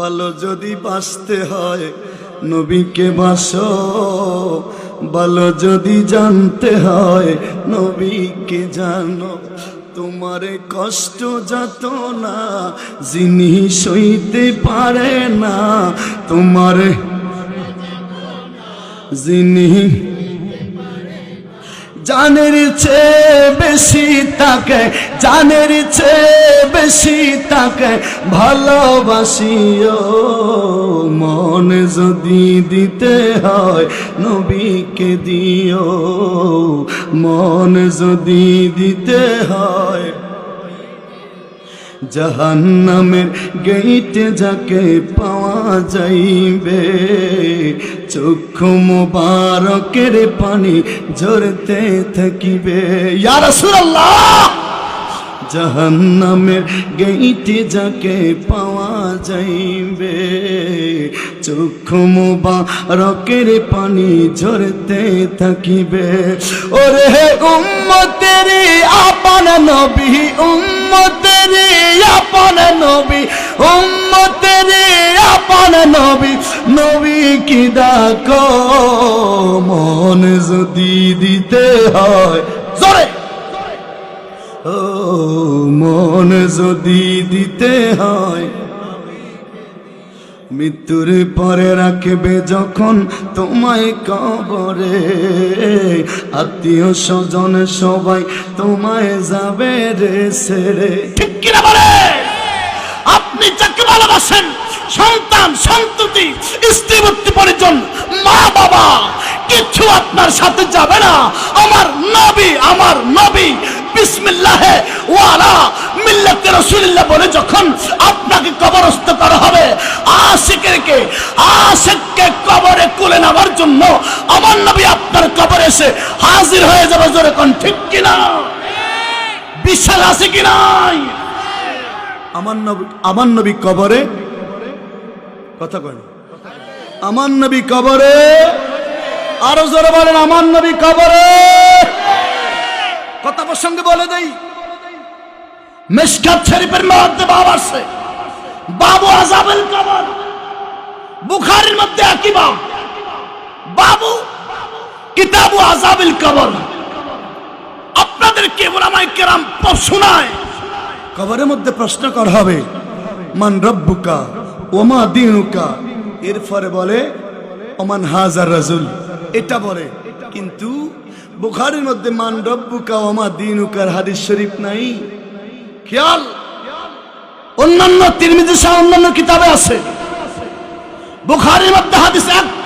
ভালো যদি বাঁচতে হয়, নবীকে বাসো ভালো যদি জানতে হয়, নবীকে জানো। তোমার কষ্ট যত না, যিনি সইতে পারে না। তোমার যিনি জানের চেয়ে বেশি তাকে জানের চেয়ে বেশি তাকে ভালোবাসিও। মন যদি দিতে হয় নবীকে দিও। মন যদি দিতে হয় জাহান্নামের গেইটে যাকে পাওয়া যাইবে। চক্ষু মোবারকের পানি ঝরতে থাকিবে। ইয়া রাসূলুল্লাহ! জাহান্নামের গেইটে যাকে পাওয়া যাইবে। চক্ষু মুবারকের পানি ঝরতে থাকিবে। ওরে উম্মতের আপন নবী, উম্মতের আপন নবী, উম্মতের আপন নবী নবী কি ডাকো? মন যদি দিতে হয়, জোরে। ও মন যদি দিতে হয়, মৃত্যুর পরে রাখবে যখন তোমায় কবরে। আত্মীয় স্বজন সবাই তোমায় যাবে রে সেরে ঠিক কিনা বলে? আপনি যাকে ভালোবাসেন, সন্তান, সন্ততি স্ত্রীবর্তী পরিজন, মা, বাবা, কিছু আপনার সাথে যাবে না। আমার নবী আমার নবী বিসমিল্লাহে ওয়ালা মিল্লাতে রাসূলুল্লাহ বলে যখন আপনাকে কবরস্থ করা হবে, আশিকেরকে, আশিককে কবরে কুলে জন্য আমার নবী আপনার কবরে এসে হাজির হয়ে যাবে জোরে কোন ঠিক আছে কি নাই আমার নবী আমার নবী কবরে কথা কয়। আমার নবী কবরে, আরও জোরে বলেন, আমার নবী কবরে প্রসঙ্গে বলে দেই মিশকাত শরীফের মধ্যে বাব আছে বাবু আজাবেল কবর। বুখারীর মধ্যে একই বাব বাবু, কিতাবু আজাবিল কবর। আপনাদের কেবলামাই কেরাম শোনায় কবরের মধ্যে প্রশ্ন করা হবে, মান রব্বুকা ওমা দিনুকা। এরপরে বলে, ওমান হাজার রাজুল। এটা বলে কিন্তু বুখারের মধ্যে মান রব্বুকা ওমা দিনুকার হাদিস শরীফ নাই। খেয়াল? অন্যান্য তিরমিজি সহ অন্যান্য কিতাবে আছে। বুখারের মধ্যে হাদিস একটা